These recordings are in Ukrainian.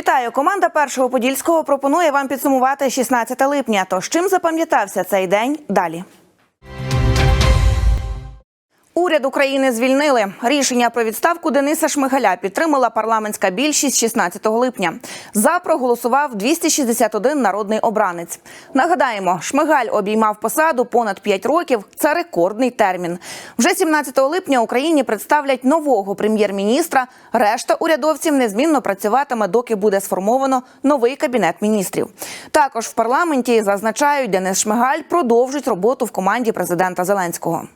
Вітаю! Команда першого подільського пропонує вам підсумувати 16 липня. Тож чим запам'ятався цей день? Далі. Уряд України звільнили. Рішення про відставку Дениса Шмигаля підтримала парламентська більшість 16 липня. За проголосував 261 народний обранець. Нагадаємо, Шмигаль обіймав посаду понад 5 років. Це рекордний термін. Вже 17 липня Україні представлять нового прем'єр-міністра. Решта урядовців незмінно працюватиме, доки буде сформовано новий кабінет міністрів. Також в парламенті зазначають, Денис Шмигаль продовжить роботу в команді президента Зеленського.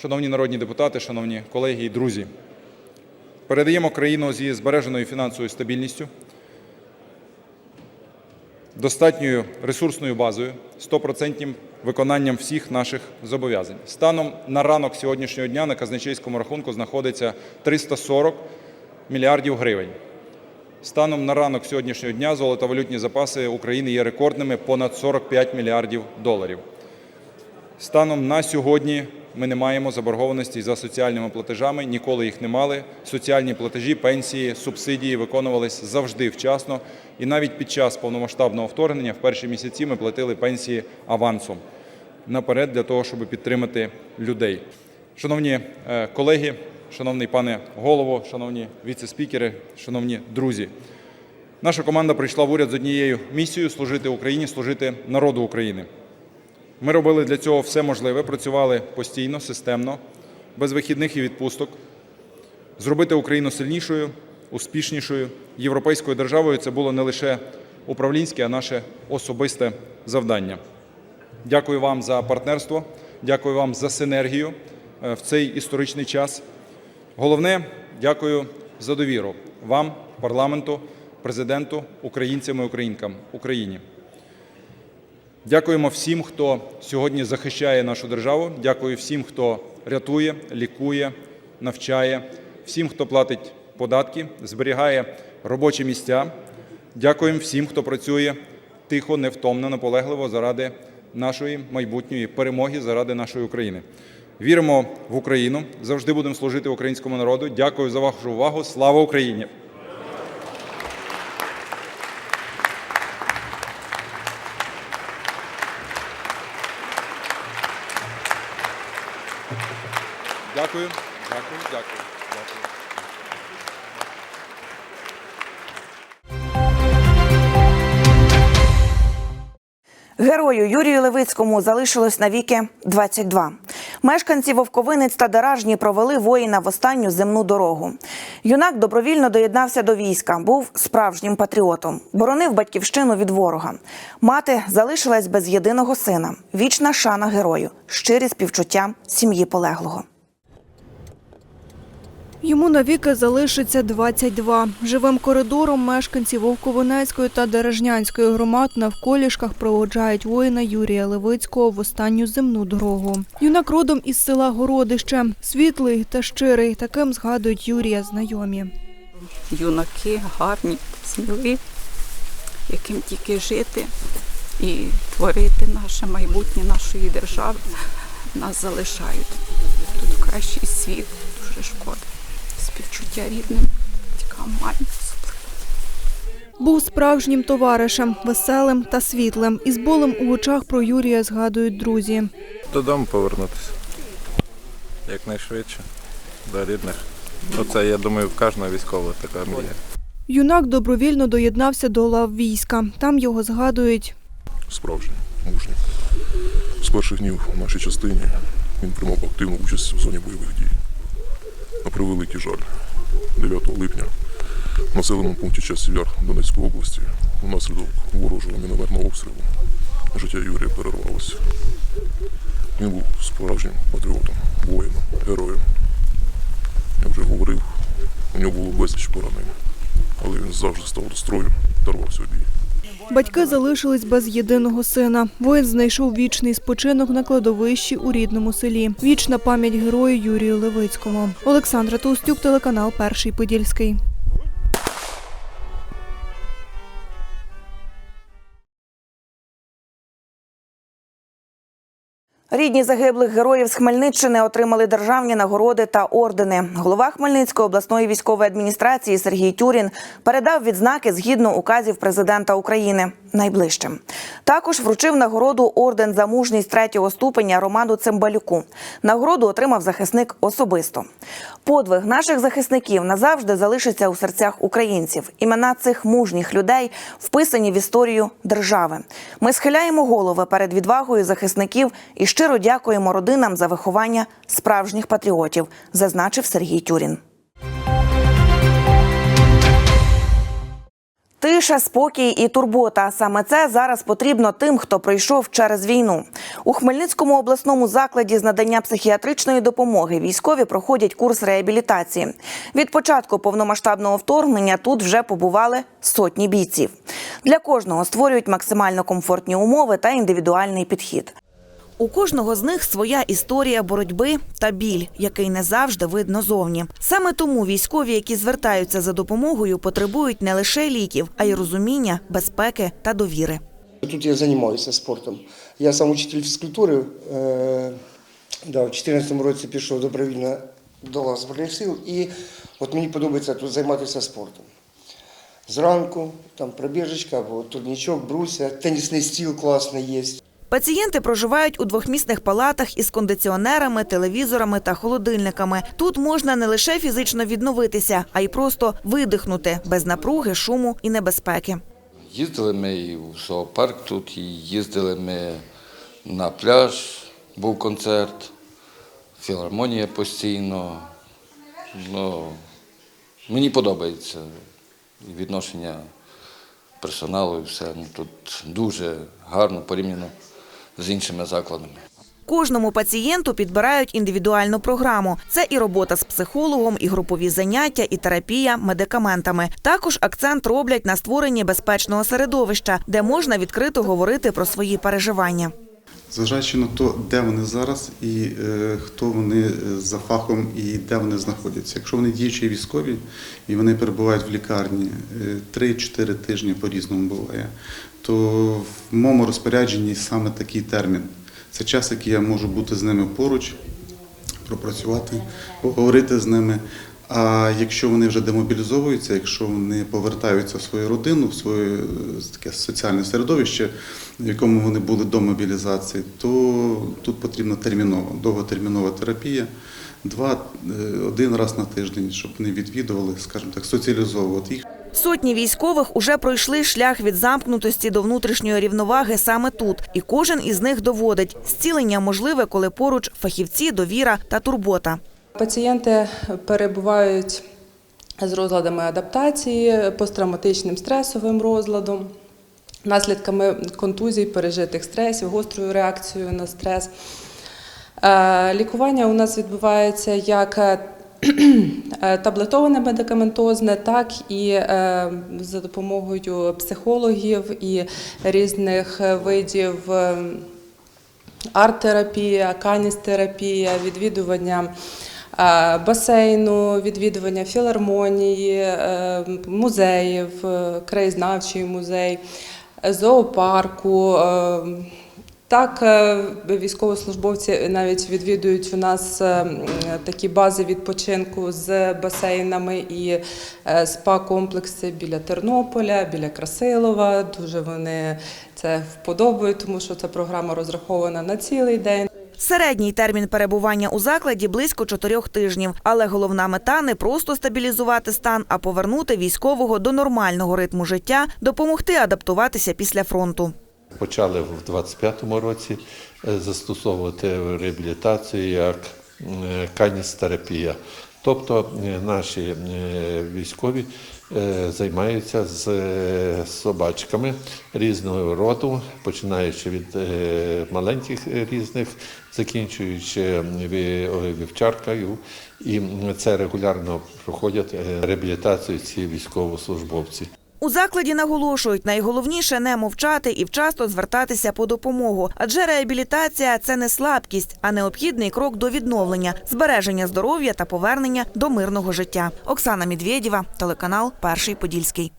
Шановні народні депутати, шановні колеги і друзі, передаємо країну зі збереженою фінансовою стабільністю, достатньою ресурсною базою, 100% виконанням всіх наших зобов'язань. Станом на ранок сьогоднішнього дня на казначейському рахунку знаходиться 340 мільярдів гривень. Станом на ранок сьогоднішнього дня золотовалютні запаси України є рекордними понад 45 мільярдів доларів. Станом на сьогодні ми не маємо заборгованості за соціальними платежами, ніколи їх не мали. Соціальні платежі, пенсії, субсидії виконувались завжди вчасно. І навіть під час повномасштабного вторгнення в перші місяці ми платили пенсії авансом наперед для того, щоб підтримати людей. Шановні е, колеги, шановний пане голово, шановні віце-спікери, шановні друзі. Наша команда прийшла в уряд з однією місією служити Україні, служити народу України. Ми робили для цього все можливе, працювали постійно, системно, без вихідних і відпусток. Зробити Україну сильнішою, успішнішою, європейською державою це було не лише управлінське, а наше особисте завдання. Дякую вам за партнерство, дякую вам за синергію е, в цей історичний час. Головне, дякую за довіру вам, парламенту, президенту, українцям і українкам, Україні. Дякуємо всім, хто сьогодні захищає нашу державу. Дякую всім, хто рятує, лікує, навчає, всім, хто платить податки, зберігає робочі місця. Дякуємо всім, хто працює тихо, невтомно, наполегливо заради нашої майбутньої перемоги, заради нашої України. Віримо в Україну, завжди будемо служити українському народу. Дякую за вашу увагу. Слава Україні! Дякую, дякую, дякую. Герою Юрію Левицькому залишилось навіки 22. Мешканці Вовковинець та Даражні провели воїна в останню земну дорогу. Юнак добровільно доєднався до війська, був справжнім патріотом, боронив батьківщину від ворога. Мати залишилась без єдиного сина. Вічна шана герою, щирі співчуття сім'ї полеглого. Йому навіки залишиться 22. Живим коридором мешканці Вовковинецької та Дережнянської громад навколішках проводжають воїна Юрія Левицького в останню земну дорогу. Юнак родом із села Городище. Світлий та щирий. Таким згадують Юрія знайомі. юнаки гарні, сміливі, яким тільки жити і творити наше майбутнє нашої держави, нас залишають. Тут кращий світ, дуже шкода. Співчуття рідним, батькам, мамі. Був справжнім товаришем, веселим та світлим. Із болем у очах про Юрія згадують друзі. Додому повернутися. Якнайшвидше. До рідних. Ну, це, я думаю, в кожного військового така мрія. Юнак добровільно доєднався до лав війська. Там його згадують справжній, мужній. З перших днів в нашій частині він приймав активну участь в зоні бойових дій. На превеликий жаль, 9 липня в населеному пункті Часів'яр Донецької області внаслідок ворожого мінометного обстрілу життя Юрія перервалося. Він був справжнім патріотом, воїном, героєм. Я вже говорив, у нього було безліч поранень, але він завжди став до строю та рвався в бій. Батьки залишились без єдиного сина. Воїн знайшов вічний спочинок на кладовищі у рідному селі. Вічна пам'ять герою Юрію Левицькому. Олександра Толстюк, телеканал Перший Подільський. Рідні загиблих героїв з Хмельниччини отримали державні нагороди та ордени. Голова Хмельницької обласної військової адміністрації Сергій Тюрін передав відзнаки згідно указів президента України найближчим. Також вручив нагороду орден за мужність третього ступеня Роману Цимбалюку. Нагороду отримав захисник особисто. Подвиг наших захисників назавжди залишиться у серцях українців. Імена цих мужніх людей вписані в історію держави. Ми схиляємо голови перед відвагою захисників і щиро дякуємо родинам за виховання справжніх патріотів, зазначив Сергій Тюрін. Тиша, спокій і турбота саме це зараз потрібно тим, хто пройшов через війну. У Хмельницькому обласному закладі з надання психіатричної допомоги військові проходять курс реабілітації. Від початку повномасштабного вторгнення тут вже побували сотні бійців. Для кожного створюють максимально комфортні умови та індивідуальний підхід. У кожного з них своя історія боротьби та біль, який не завжди видно зовні. Саме тому військові, які звертаються за допомогою, потребують не лише ліків, а й розуміння, безпеки та довіри. Тут я займаюся спортом. Я сам учитель фізкультури. Е, да, в 2014 році пішов добровільно до Збройних сил, і от мені подобається тут займатися спортом. Зранку, там пробіжечка або турнічок, бруся, тенісний стіл класний є. Пацієнти проживають у двохмісних палатах із кондиціонерами, телевізорами та холодильниками. Тут можна не лише фізично відновитися, а й просто видихнути без напруги, шуму і небезпеки. Їздили ми і в зоопарк тут, і їздили ми на пляж, був концерт, філармонія постійно. Ну, мені подобається відношення персоналу і все. Ну, тут дуже гарно порівняно з іншими закладами. Кожному пацієнту підбирають індивідуальну програму. Це і робота з психологом, і групові заняття, і терапія медикаментами. Також акцент роблять на створенні безпечного середовища, де можна відкрито говорити про свої переживання. Зважаючи на те, де вони зараз і е, хто вони е, за фахом і де вони знаходяться. Якщо вони діючі військові і вони перебувають в лікарні е, 3-4 тижні по-різному буває, то в моєму розпорядженні саме такий термін. Це час, який я можу бути з ними поруч, пропрацювати, поговорити з ними. А якщо вони вже демобілізовуються, якщо вони повертаються в свою родину, в своє е, таке соціальне середовище, в якому вони були до мобілізації, то тут потрібна термінова, довготермінова терапія. Два, е, один раз на тиждень, щоб вони відвідували, скажімо так, соціалізовувати їх. Сотні військових уже пройшли шлях від замкнутості до внутрішньої рівноваги саме тут, і кожен із них доводить зцілення можливе, коли поруч фахівці, довіра та турбота. Пацієнти перебувають з розладами адаптації, посттравматичним стресовим розладом, наслідками контузій, пережитих стресів, гострою реакцією на стрес. Е, Лікування у нас відбувається як таблетоване медикаментозне, так і е, за допомогою психологів і різних видів. е, арт-терапія, каністерапія, відвідування е, басейну, відвідування філармонії, е, музеїв, е, краєзнавчий музей, е, зоопарку. Так, е, військовослужбовці навіть відвідують у нас е, такі бази відпочинку з басейнами і е, спа-комплекси біля Тернополя, біля Красилова. Дуже вони це вподобають, тому що ця програма розрахована на цілий день. Середній термін перебування у закладі близько чотирьох тижнів. Але головна мета не просто стабілізувати стан, а повернути військового до нормального ритму життя, допомогти адаптуватися після фронту. Почали в 25-му році е, застосовувати реабілітацію як е, каністерапія. Тобто е, наші військові займаються з собачками різного роду, починаючи від маленьких різних, закінчуючи вівчаркою. І це регулярно проходять реабілітацію ці військовослужбовці. У закладі наголошують, найголовніше не мовчати і вчасно звертатися по допомогу. Адже реабілітація це не слабкість, а необхідний крок до відновлення, збереження здоров'я та повернення до мирного життя. Оксана Медведєва, телеканал Перший Подільський.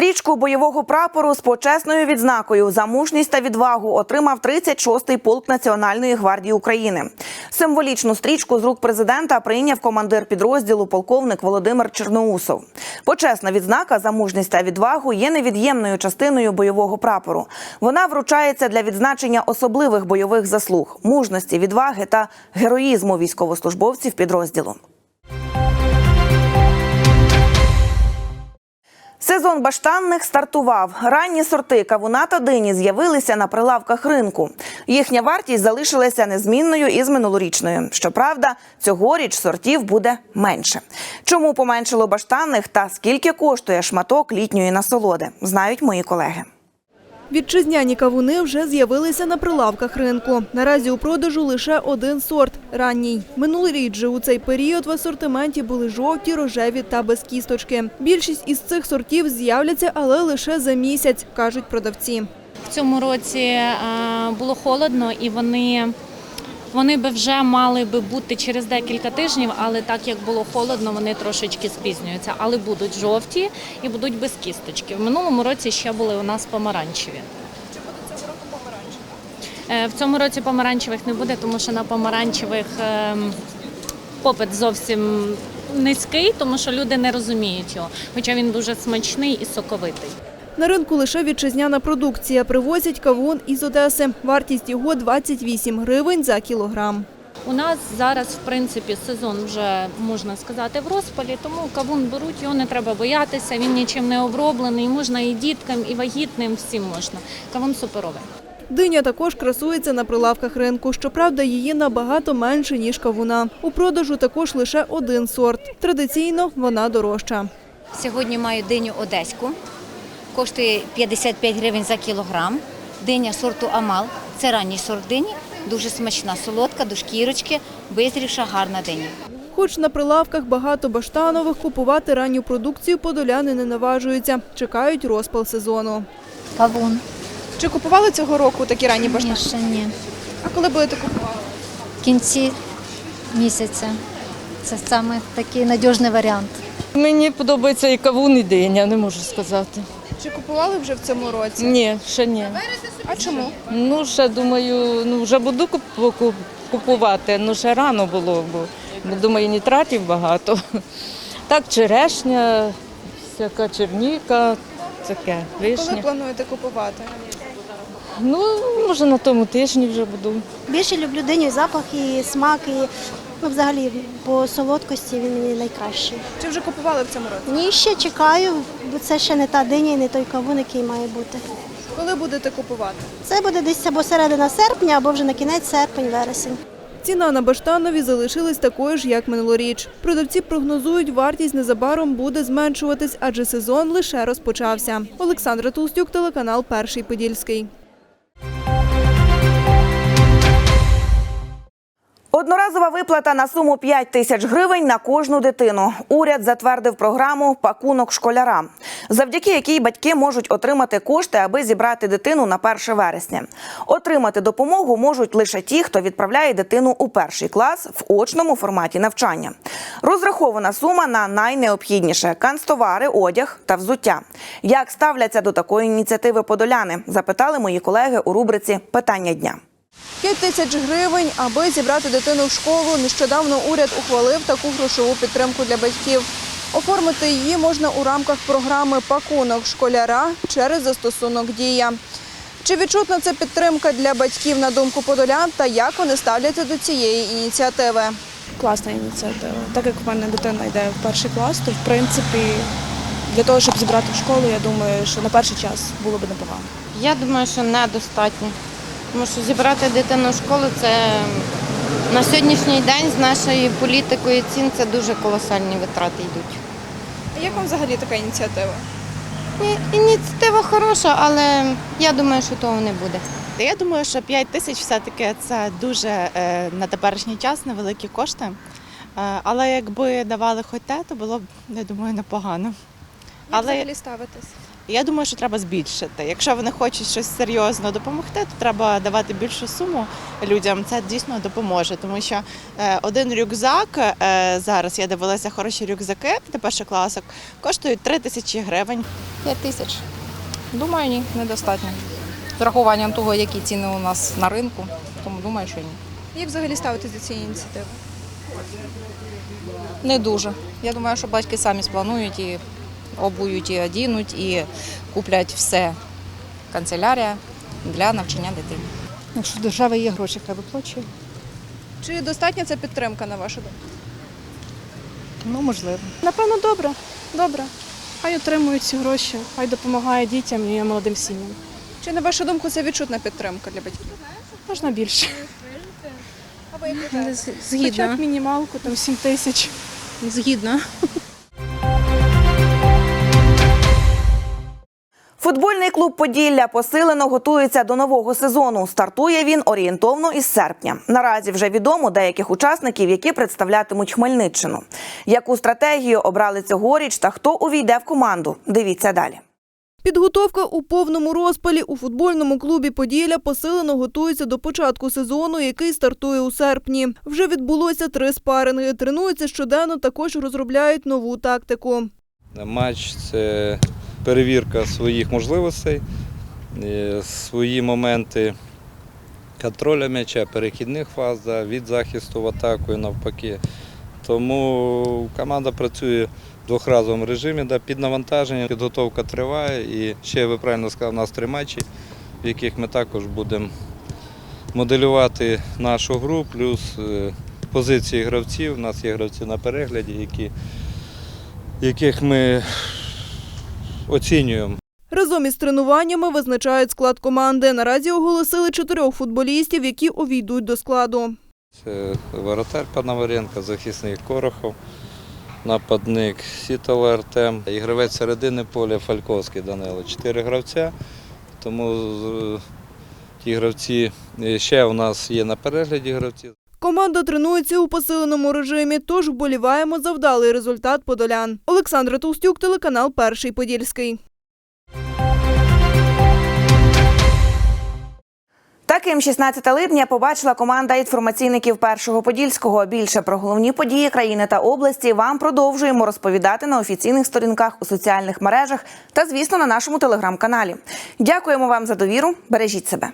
Стрічку бойового прапору з почесною відзнакою за мужність та відвагу отримав 36-й полк Національної гвардії України. Символічну стрічку з рук президента прийняв командир підрозділу полковник Володимир Черноусов. Почесна відзнака за мужність та відвагу є невід'ємною частиною бойового прапору. Вона вручається для відзначення особливих бойових заслуг, мужності, відваги та героїзму військовослужбовців підрозділу. Сезон баштанних стартував. Ранні сорти кавуна та дині з'явилися на прилавках ринку. Їхня вартість залишилася незмінною із минулорічною. Щоправда, цьогоріч сортів буде менше. Чому поменшило баштанних та скільки коштує шматок літньої насолоди, знають мої колеги. Вітчизняні кавуни вже з'явилися на прилавках ринку. Наразі у продажу лише один сорт – ранній. Минулоріч же у цей період в асортименті були жовті, рожеві та без кісточки. Більшість із цих сортів з'являться, але лише за місяць, кажуть продавці. В цьому році е, було холодно і вони, вони би вже мали би бути через декілька тижнів, але так як було холодно, вони трошечки спізнюються. Але будуть жовті і будуть без кісточки. В минулому році ще були у нас помаранчеві. Е, В цьому році помаранчевих не буде, тому що на помаранчевих ем, попит зовсім низький, тому що люди не розуміють його. Хоча він дуже смачний і соковитий. На ринку лише вітчизняна продукція. Привозять кавун із Одеси. Вартість його 28 гривень за кілограм. У нас зараз, в принципі, сезон вже можна сказати в розпалі, тому кавун беруть, його не треба боятися. Він нічим не оброблений. Можна і діткам, і вагітним, всім можна. Кавун суперовий. Диня також красується на прилавках ринку. Щоправда, її набагато менше, ніж кавуна. У продажу також лише один сорт. Традиційно вона дорожча. Сьогодні маю диню одеську, коштує 55 гривень за кілограм. Диня сорту Амал. Це ранній сорт дині, дуже смачна, солодка, до шкірочки, визрівша, гарна диня. Хоч на прилавках багато баштанових, купувати ранню продукцію подоляни не наважуються. Чекають розпал сезону. Кавун. Чи купували цього року такі ранні Ні, ще ні. А коли будете купувати? В кінці місяця. Це саме такий надіжний варіант. Мені подобається і кавун, і диня, не можу сказати. Чи купували вже в цьому році? Ні, ще ні. А чому? Ну, ще думаю, ну вже буду куп- куп- купувати, ну ще рано було, бо бо, думаю, нітратів багато. Так, черешня, всяка черніка, таке, вишня. плануєте купувати? Ну, може на тому тижні вже буду. Більше люблю диню, і запах, і смак, і ну, взагалі по солодкості він мені найкращий. Чи вже купували в цьому році? Ні, ще чекаю, бо це ще не та диня і не той кавун, який має бути. Коли будете купувати? Це буде десь або середина серпня, або вже на кінець серпень, вересень. Ціна на баштанові залишилась такою ж, як минулоріч. Продавці прогнозують, вартість незабаром буде зменшуватись, адже сезон лише розпочався. Олександра Толстюк, телеканал Перший Подільський. Одноразова виплата на суму 5 тисяч гривень на кожну дитину. Уряд затвердив програму Пакунок школяра, завдяки якій батьки можуть отримати кошти, аби зібрати дитину на 1 вересня. Отримати допомогу можуть лише ті, хто відправляє дитину у перший клас в очному форматі навчання. Розрахована сума на найнеобхідніше канцтовари, одяг та взуття. Як ставляться до такої ініціативи подоляни? Запитали мої колеги у рубриці Питання дня. 5 тисяч гривень, аби зібрати дитину в школу. Нещодавно уряд ухвалив таку грошову підтримку для батьків. Оформити її можна у рамках програми Пакунок школяра через застосунок Дія. Чи відчутна це підтримка для батьків на думку подолян та як вони ставляться до цієї ініціативи? Класна ініціатива. Так як в мене дитина йде в перший клас, то в принципі для того, щоб зібрати в школу, я думаю, що на перший час було б непогано. Я думаю, що недостатньо. Тому що зібрати дитину в школу це на сьогоднішній день з нашою політикою цін це дуже колосальні витрати йдуть. А Як вам взагалі така ініціатива? І- Ініціатива хороша, але я думаю, що того не буде. Я думаю, що 5 тисяч все-таки це дуже е, на теперішній час невеликі кошти. Е, Але якби давали хоч те, то було б, я думаю, непогано. Але... взагалі ставитись? І я думаю, що треба збільшити. Якщо вони хочуть щось серйозно допомогти, то треба давати більшу суму людям. Це дійсно допоможе, тому що е, один рюкзак е, зараз я дивилася хороші рюкзаки для першокласок, коштують 3 тисячі гривень. 5 тисяч. Думаю, ні, недостатньо. З урахуванням того, які ціни у нас на ринку, тому думаю, що ні. Як взагалі ставитись до цієї ініціативи? Не дуже. Я думаю, що батьки самі спланують і обують, і одінуть, і куплять все. Канцелярія для навчання дитини. Якщо в держави є гроші, хай виплачує. Чи достатня ця підтримка на вашу думку? Ну, можливо. Напевно, добре. Добре. Хай отримують ці гроші, хай допомагає дітям і молодим сім'ям. Чи на вашу думку це відчутна підтримка для батьків? Можна більше. А ви як вважаєте? Хоча б мінімалку, там 7 тисяч. Згідно. Футбольний клуб Поділля посилено готується до нового сезону. Стартує він орієнтовно із серпня. Наразі вже відомо деяких учасників, які представлятимуть Хмельниччину. Яку стратегію обрали цьогоріч та хто увійде в команду? Дивіться далі. Підготовка у повному розпалі у футбольному клубі Поділля посилено готується до початку сезону, який стартує у серпні. Вже відбулося три спаринги. Тренуються щоденно, також розробляють нову тактику. Матч це перевірка своїх можливостей, е, свої моменти контроля м'яча, перехідних фаз від захисту в атаку і навпаки. Тому команда працює в двохразовому режимі під навантаженням. Підготовка триває і ще ви правильно сказали, у нас три матчі, в яких ми також будемо моделювати нашу гру, плюс е, позиції гравців. У нас є гравці на перегляді, які, яких ми оцінюємо. Разом із тренуваннями визначають склад команди. Наразі оголосили чотирьох футболістів, які увійдуть до складу. Це воротар Пономаренко, захисник Корохов, нападник Сітало Артем, і гравець середини поля Фальковський Данило. Чотири гравця, тому ті гравці е, ще у нас є на перегляді гравці. Команда тренується у посиленому режимі, тож вболіваємо за вдалий результат подолян. Олександра Толстюк, телеканал Перший Подільський. Таким 16 липня побачила команда інформаційників першого подільського. Більше про головні події країни та області вам продовжуємо розповідати на офіційних сторінках у соціальних мережах та, звісно, на нашому телеграм-каналі. Дякуємо вам за довіру. Бережіть себе.